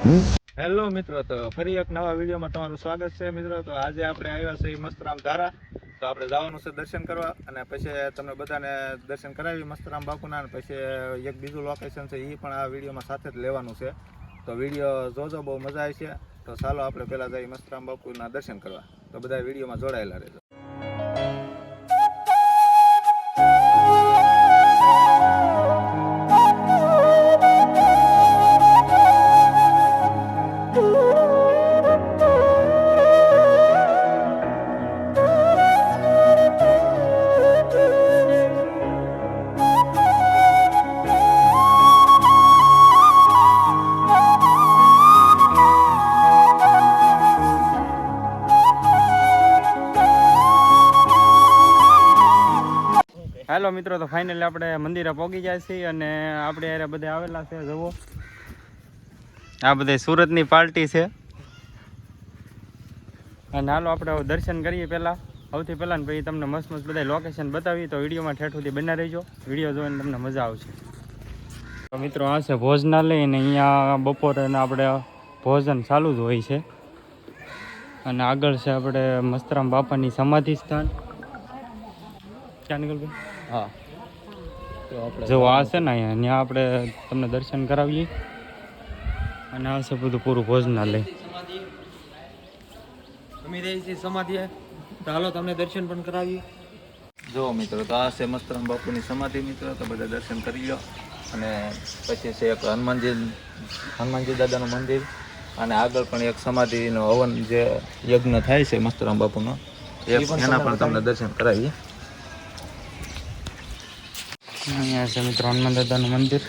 Hello મિત્રો, તો ફરી એક નવા વિડીયોમાં તમારું સ્વાગત છે મિત્રો. તો આજે આપણે આવ્યા છે મસ્તરામ ધારા. તો આપણે જવાનું છે દર્શન કરવા અને પછી તમને બધાને દર્શન કરાવી મસ્તરામ બાપુના અને પછી એક બીજું લોકેશન છે એ પણ આ વિડીયોમાં સાથે જ લેવાનું છે. તો વીડિયો જોજો, બહુ મજા આવી છે તો ચાલો આપણે પહેલાં જઈએ મસ્તરામ બાપુના દર્શન કરવા. તો બધા વિડીયોમાં જોડાયેલા રહેજો. હાલો મિત્રો, તો ફાઇનલી આપણે મંદિરે પહોંચી જાય છીએ અને આપણે યારે બધા આવેલા છે, જુઓ. આ બધે સુરતની પાર્ટી છે. અને હાલો આપણે દર્શન કરીએ પહેલાં. સૌથી પહેલાં ને પછી તમને મસ્ત મસ્ત બધા લોકેશન બતાવી તો વિડીયોમાં ઠેઠુંથી બના રહેજો. વીડિયો જોઈને તમને મજા આવશે. મિત્રો, આ છે ભોજનાલય અને અહીંયા બપોરે આપણે ભોજન ચાલુ જ હોય છે. અને આગળ છે આપણે મસ્તરામ બાપાની સમાધિ સ્થાન. ક્યાં નીકળ ભાઈ હા. તો આપણે જો આ છે ને અહીંયા ત્યાં આપણે તમને દર્શન કરાવીએ. અને આ છે બધું પૂરું ભોજનાલય. અમે રહી છીએ સમાધિ તો હાલો તમને દર્શન પણ કરાવીએ. જો મિત્રો તો આ છે મસ્તરામ બાપુની સમાધિ મિત્રો તો બધા દર્શન કરી લો અને પછી છે એક હનુમાનજી હનુમાનજી દાદાનું મંદિર. અને આગળ પણ એક સમાધિનો હવન જે યજ્ઞ થાય છે મસ્તરામ બાપુનો એના પણ તમને દર્શન કરાવીએ. અહીંયા છે મિત્રો દાદાનું મંદિર.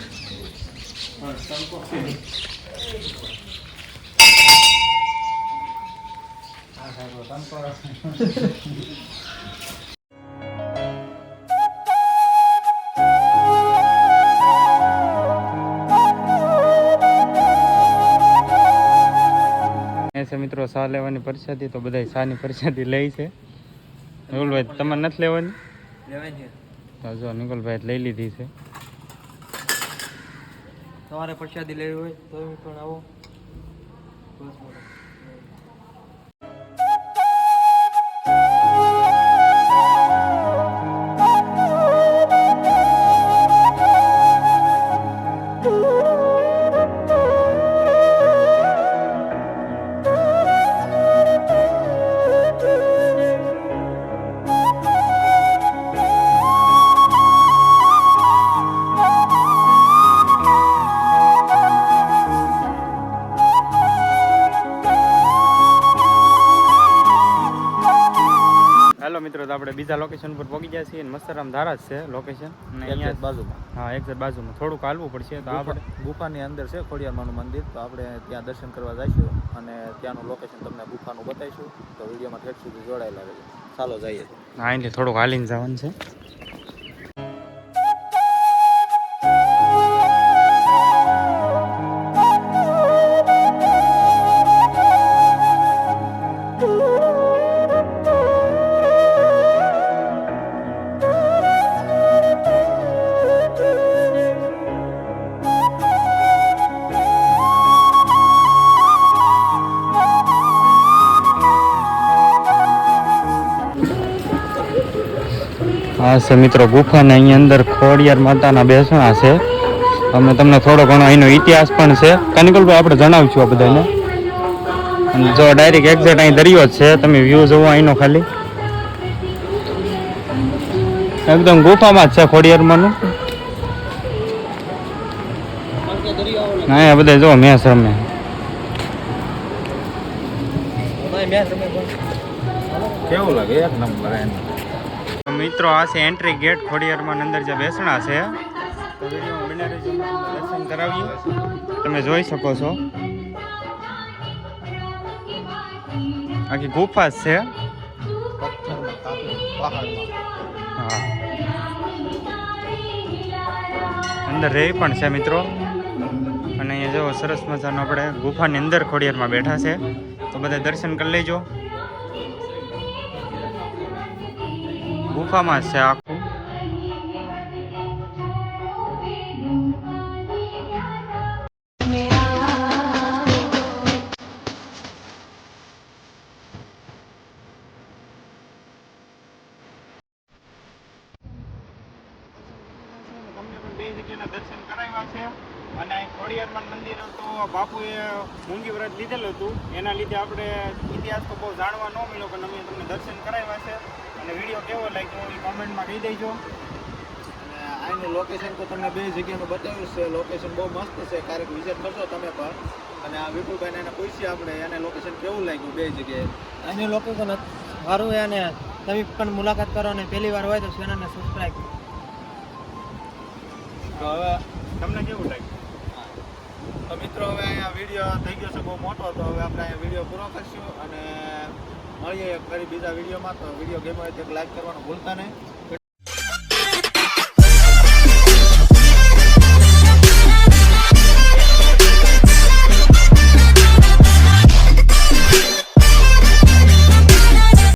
મિત્રો સા લેવાની પરસાદી, તો બધા સાની પરસાદી લે છે. નિકુલભાઈ તમારે નથી લેવાની? તો જો નિકુલભાઈ લઈ લીધી છે. તમારે પ્રસાદી લેવી હોય તો પણ આવો. બસ. બીજા લોકેશન પર પહોંચી ગયા છીએ મસ્તરામ ધારા જ છે લોકેશન અને અહીંયા અહીંયા બાજુમાં. હા એક બાજુમાં. થોડુંક હાલવું પડશે તો આપણે ગુફાની અંદર છે ખોડિયારમાંનું મંદિર. તો આપણે ત્યાં દર્શન કરવા જઈશું અને ત્યાંનું લોકેશન તમને ગુફાનું બતાવીશું. તો વિડીયોમાં ઠેઠ સુધી જોડાયેલા રહેજો. ચાલો જઈએ. હા એટલે થોડુંક હાલીને જવાનું છે. હા છે મિત્રો ગુફા ને અહીં અંદર ખોડિયાર માતાના બેસણા છે. અમે તમને થોડો ઘણો અહીંનો ઇતિહાસ પણ છે. કનિકલભાઈ આપણે જણાવીશું આ બધાને. અને જો ડાયરેક્ટ એક્ઝેક્ટ અહીં દરિયો જ છે તમે વ્યૂ જોવો અહીંનો ખાલી. એકદમ ગુફામાં જ છે ખોડિયારમાંનું. અહીંયા આ બધા જો મેસ રમે. કેવું લાગે? એક નંબર મિત્રો, આ છે એન્ટ્રી ગેટ ખોડિયારમાં અંદર જે બેસણા છે દર્શન કરાવીએ. તમે જોઈ શકો છો. આખી ગુફા છે. હા. અંદર રહી પણ છે મિત્રો. અને અહીંયા જો સરસ મજાનો આપણે ગુફાની અંદર ખોડિયારમાં બેઠા છે. તો બધા દર્શન કરી લેજો. ગુફામાં છે આખું. દર્શન કરાવ્યા છે અને ખોડિયારમાં મંદિર તો બાપુએ મૂંગી વ્રત લીધેલું હતું. એના લીધે આપણે ઇતિહાસ તો બહુ જાણવા ન મળ્યો, પણ અમે તમને દર્શન કરાવ્યા છે. અને વીડિયો કેવો લાગ્યો એ કોમેન્ટમાં કહી દેજો. અને અહીંનું લોકેશન તો તમને બે જગ્યાનું બતાવ્યું છે. લોકેશન બહુ મસ્ત છે. ક્યારેક વિઝિટ કરશો તમે પણ. અને આ વિપુલભાઈને એને પૂછીએ આપણે એને લોકેશન કેવું લાગ્યું બે જગ્યાએ? એની લોકેશન સારું અને તમે પણ મુલાકાત કરો અને પહેલી વાર હોય તો ચેનલને સબસ્ક્રાઈબ તો હવે તમને કેવું લાગ્યું? તો મિત્રો હવે અહીંયા વીડિયો થઈ ગયો છે બહુ મોટો તો હવે આપણે અહીંયા વીડિયો પૂરો કરીશું અને મળીએ ફરી બીજા વિડીયોમાં. તો વીડિયો ગેમ હોય તો લાઈક કરવાનું ભૂલતા નહીં.